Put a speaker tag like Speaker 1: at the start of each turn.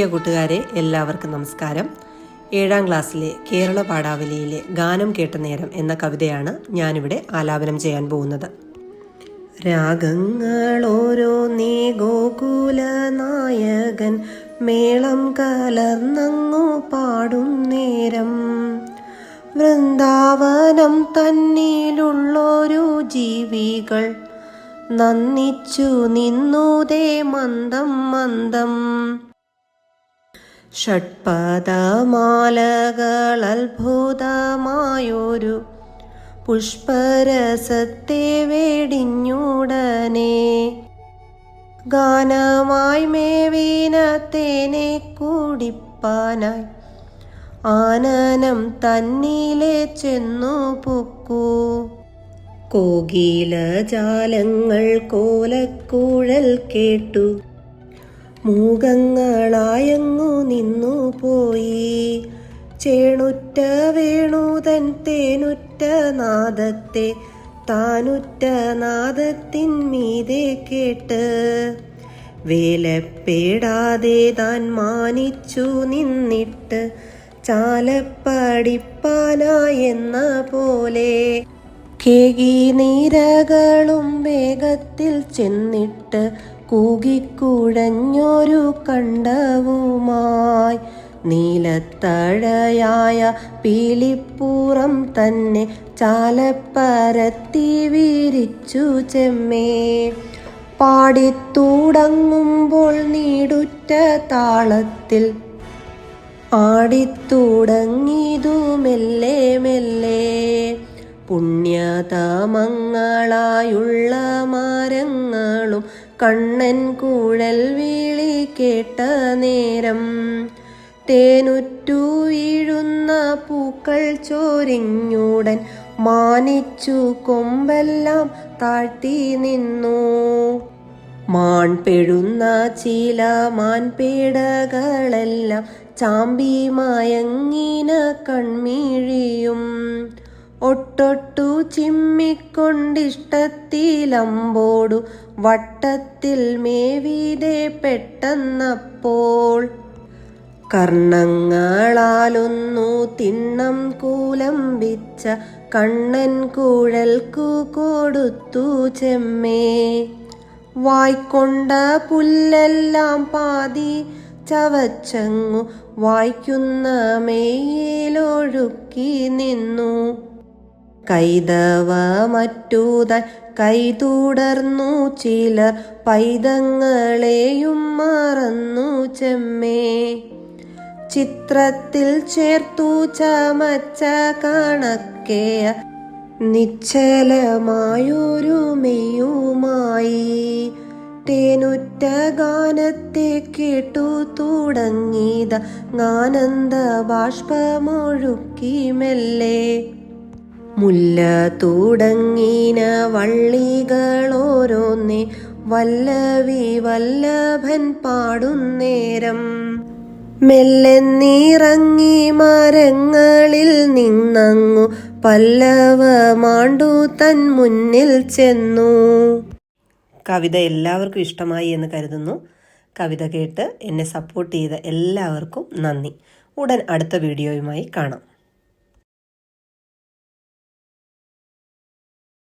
Speaker 1: കൂട്ടുകാരെ എല്ലാവർക്കും നമസ്കാരം. ഏഴാം ക്ലാസ്സിലെ കേരള പാഠാവലിയിലെ ഗാനം കേട്ട നേരം എന്ന കവിതയാണ് ഞാനിവിടെ ആലാപനം ചെയ്യാൻ പോകുന്നത്. രാഗങ്ങളോരോ നീ ഗോകുല നായകൻ മേളം കലർന്നങ്ങു പാടും നേരം. വൃന്ദാവനം തന്നിലുള്ളൊരു ജീവികൾ നന്ദിച്ചു നിന്നുതേ മന്ദം മന്ദം. ഷഡ്പദമാലകൾ അത്ഭുതമായൊരു പുഷ്പരസത്തെ വേടിഞ്ഞുടനെ. ഗാനമായി മേവീനത്തേനെ കൂടിപ്പാനായി ആനനം തന്നിലെ ചെന്നു പൊക്കൂ. കോകില ജാലങ്ങൾ കോലക്കൂഴൽ കേട്ടു. മൂകങ്ങളായങ്ങു നിന്നു പോയി ചേണുറ്റ വേണു തൻ തേനുറ്റ നാദത്തെ താനുറ്റ നാദത്തിൻ മീതെ കേട്ട്. വേലപ്പേടാതെ താൻ മാനിച്ചു നിന്നിട്ട് ചാലപ്പടിപ്പാനായെന്ന പോലെ കേകി നീരകളും വേഗത്തിൽ ചെന്നിട്ട് കൂകിക്കുഴഞ്ഞൊരു കണ്ടവുമായി. നീലത്തഴയായ പീലിപ്പൂറം തന്നെ ചാലപ്പരത്തി വീരിച്ചു ചെമ്മേ. പാടിത്തുടങ്ങുമ്പോൾ നീടുറ്റ താളത്തിൽ ആടിത്തുടങ്ങിയതു മെല്ലെ മെല്ലെ പുണ്യതമങ്ങളായുള്ള മരങ്ങളും കണ്ണൻ കുഴൽ വീളി കേട്ട നേരം. തേനുറ്റു വീഴുന്ന പൂക്കൾ ചോരിഞ്ഞുടൻ മാനിച്ചു കൊമ്പെല്ലാം താഴ്ത്തി നിന്നു. മാൺപെഴുന്ന ചില മാൻപേടകളെല്ലാം ചാമ്പി മയങ്ങിന കൺമീഴിയും. ഒട്ടൊട്ടു ചിമ്മിക്കൊണ്ടിഷ്ടത്തിലമ്പോടു വട്ടത്തിൽ മേവിതെ പെട്ടെന്നപ്പോൾ. കർണങ്ങളാലൊന്നു തിണ്ണം കൂലംബിച്ച കണ്ണൻ കുഴൽക്കു കൊടുത്തു ചെമ്മേ. വായ്ക്കൊണ്ട പുല്ലെല്ലാം പാതി ചവച്ചങ്ങു വായിക്കുന്ന മേയിലൊഴുക്കി നിന്നു. കൈതവ കൈ തുടർന്നു ചിലർ പൈതങ്ങളെയും മറന്നു ചെമ്മേ. ചിത്രത്തിൽ ചേർത്തു ചമച്ച കണക്കേയ നിശ്ചലമായൊരു മെയ്യുമായി. തേനുറ്റ ഗാനത്തെ കേട്ടു തുടങ്ങിയത ആനന്ദ ബാഷ്പമൊഴുക്കി മെല്ലെ. മുല്ല തുടങ്ങിന വള്ളികളോരോന്നേ വല്ലവി വല്ലഭൻ പാടുന്നേരം. മെല്ലെ നീറങ്ങി മരങ്ങളിൽ നിന്നങ്ങു പല്ലവ മാണ്ടു തൻ മുന്നിൽ ചെന്നു. കവിത എല്ലാവർക്കും ഇഷ്ടമായി എന്ന് കരുതുന്നു. കവിത കേട്ട് എന്നെ സപ്പോർട്ട് ചെയ്ത എല്ലാവർക്കും നന്ദി. ഉടൻ അടുത്ത വീഡിയോയുമായി കാണാം.